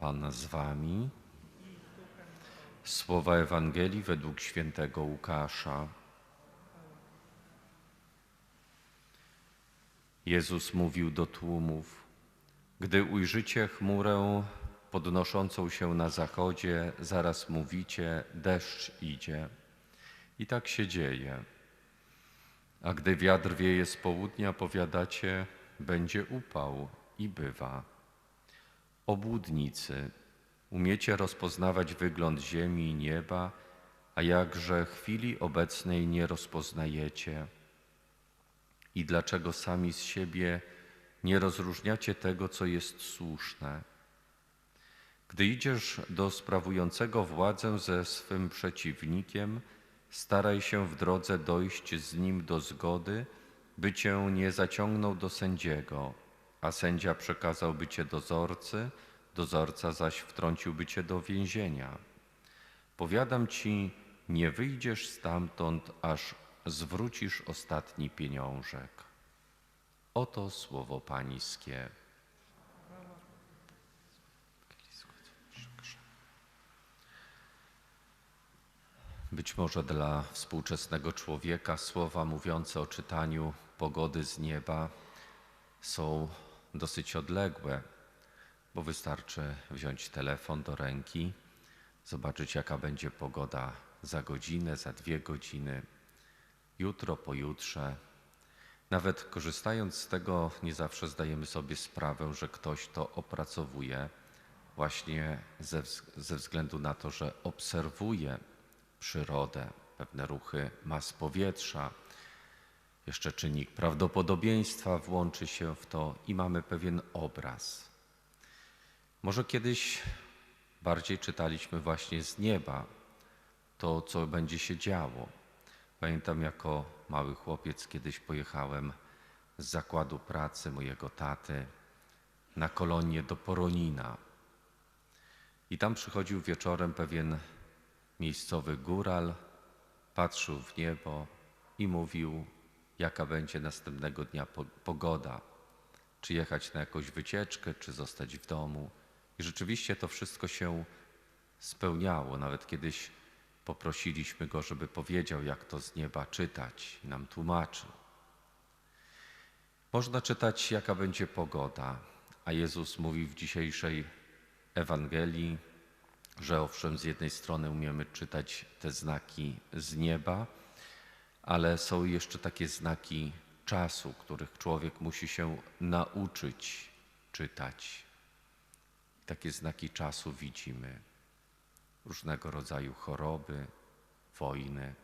Pan z wami. Słowa Ewangelii według świętego Łukasza. Jezus mówił do tłumów: Gdy ujrzycie chmurę podnoszącą się na zachodzie, zaraz mówicie: deszcz idzie. I tak się dzieje. A gdy wiatr wieje z południa, powiadacie: będzie upał i bywa. Obłudnicy, umiecie rozpoznawać wygląd ziemi i nieba, a jakże chwili obecnej nie rozpoznajecie. I dlaczego sami z siebie nie rozróżniacie tego, co jest słuszne? Gdy idziesz do sprawującego władzę ze swym przeciwnikiem, staraj się w drodze dojść z nim do zgody, by cię nie zaciągnął do sędziego, a sędzia przekazałby cię dozorcy, dozorca zaś wtrąciłby cię do więzienia. Powiadam ci, nie wyjdziesz stamtąd, aż zwrócisz ostatni pieniążek. Oto słowo Pańskie. Być może dla współczesnego człowieka słowa mówiące o czytaniu pogody z nieba są dosyć odległe, bo wystarczy wziąć telefon do ręki, zobaczyć jaka będzie pogoda za godzinę, za dwie godziny, jutro, pojutrze. Nawet korzystając z tego, nie zawsze zdajemy sobie sprawę, że ktoś to opracowuje właśnie ze, ze względu na to, że obserwuje przyrodę, pewne ruchy mas powietrza. Jeszcze czynnik prawdopodobieństwa włączy się w to i mamy pewien obraz. Może kiedyś bardziej czytaliśmy właśnie z nieba to, co będzie się działo. Pamiętam jako mały chłopiec kiedyś pojechałem z zakładu pracy mojego taty na kolonię do Poronina. I tam przychodził wieczorem pewien miejscowy góral, patrzył w niebo i mówił, jaka będzie następnego dnia pogoda, czy jechać na jakąś wycieczkę, czy zostać w domu. I rzeczywiście to wszystko się spełniało. Nawet kiedyś poprosiliśmy go, żeby powiedział, jak to z nieba czytać, i nam tłumaczył. Można czytać, jaka będzie pogoda, a Jezus mówi w dzisiejszej Ewangelii, że owszem, z jednej strony umiemy czytać te znaki z nieba, ale są jeszcze takie znaki czasu, których człowiek musi się nauczyć czytać. Takie znaki czasu widzimy. Różnego rodzaju choroby, wojny.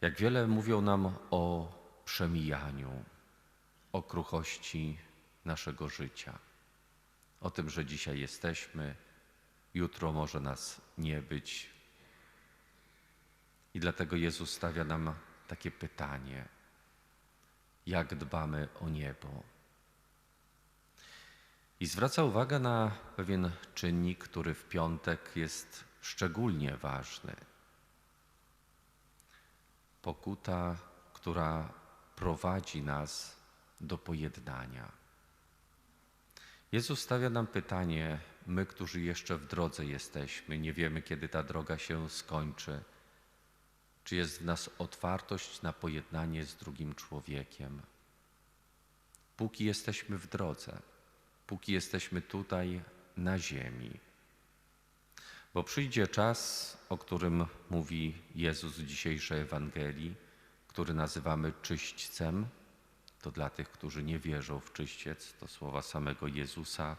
Jak wiele mówią nam o przemijaniu, o kruchości naszego życia, o tym, że dzisiaj jesteśmy, jutro może nas nie być. I dlatego Jezus stawia nam takie pytanie: jak dbamy o niebo? I zwraca uwagę na pewien czynnik, który w piątek jest szczególnie ważny. Pokuta, która prowadzi nas do pojednania. Jezus stawia nam pytanie, my, którzy jeszcze w drodze jesteśmy, nie wiemy, kiedy ta droga się skończy, czy jest w nas otwartość na pojednanie z drugim człowiekiem. Póki jesteśmy w drodze, póki jesteśmy tutaj na ziemi. Bo przyjdzie czas, o którym mówi Jezus w dzisiejszej Ewangelii, który nazywamy czyśćcem, to dla tych, którzy nie wierzą w czyściec, to słowa samego Jezusa,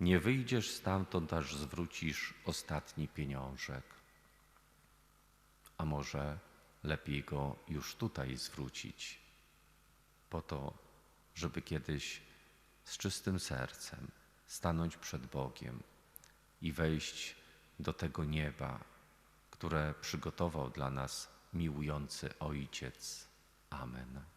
nie wyjdziesz stamtąd, aż zwrócisz ostatni pieniążek. A może lepiej go już tutaj zwrócić, po to, żeby kiedyś z czystym sercem stanąć przed Bogiem i wejść do tego nieba, które przygotował dla nas miłujący Ojciec. Amen.